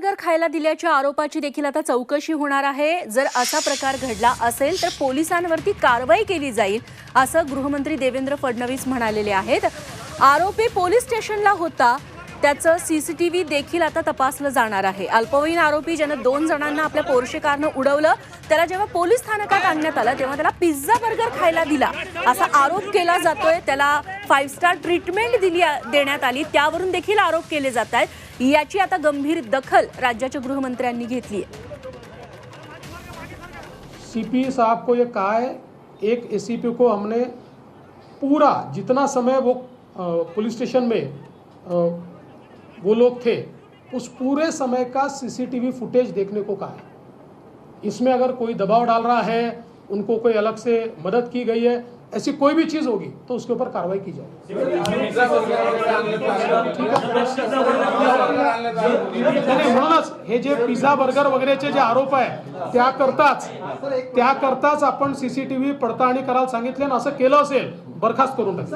Burger खायला दिल्याच्या आरोपाची देखील आता चौकशी होणार आहे. जर असा प्रकार घडला असेल तर पोलिसांवरती कारवाई केली जाईल असं गृहमंत्री देवेंद्र फडणवीस म्हणालेले आहेत. आरोपी पोलीस स्टेशनला होता त्याचं सी सी टी व्ही देखील आता तपासलं जाणार आहे. अल्पवयीन आरोपी ज्यानं दोन जणांना आपल्या पोर्शे कारनं उडवलं त्याला जेव्हा पोलीस स्थानकात आणण्यात आलं तेव्हा त्याला पिझ्झा बर्गर खायला दिला असा आरोप केला जातोय. त्याला फाईव्ह स्टार ट्रीटमेंट दिली देण्यात आरोप केले जात आता गंभीर दखल राज्याच्या गृहमंत्र्यांनी घेतली आहे. सीपी साहब को ये कहा है, एक एसीपी को हमने पूरा जितना समय वो पुलिस स्टेशन में वो लोग थे, उस पूरे समय का सीसीटीवी फुटेज देखने को कहा है। इसमें अगर कोई दबाव डाल रहा है, उनको कोई अलग से मदद की गई है ऐसी कोई भी चीज़ होगी तो उसके ऊपर कार्रवाई की जाएगी। नाही, म्हणूनच हे जे पिझ्झा बर्गर वगैरेचे जे आरोप आहे त्याकरताच त्याकरताच आपण सीसीटीव्ही पडताळणी करायला सांगितले आणि असं केलं असेल बरखास्त करून टाकलं.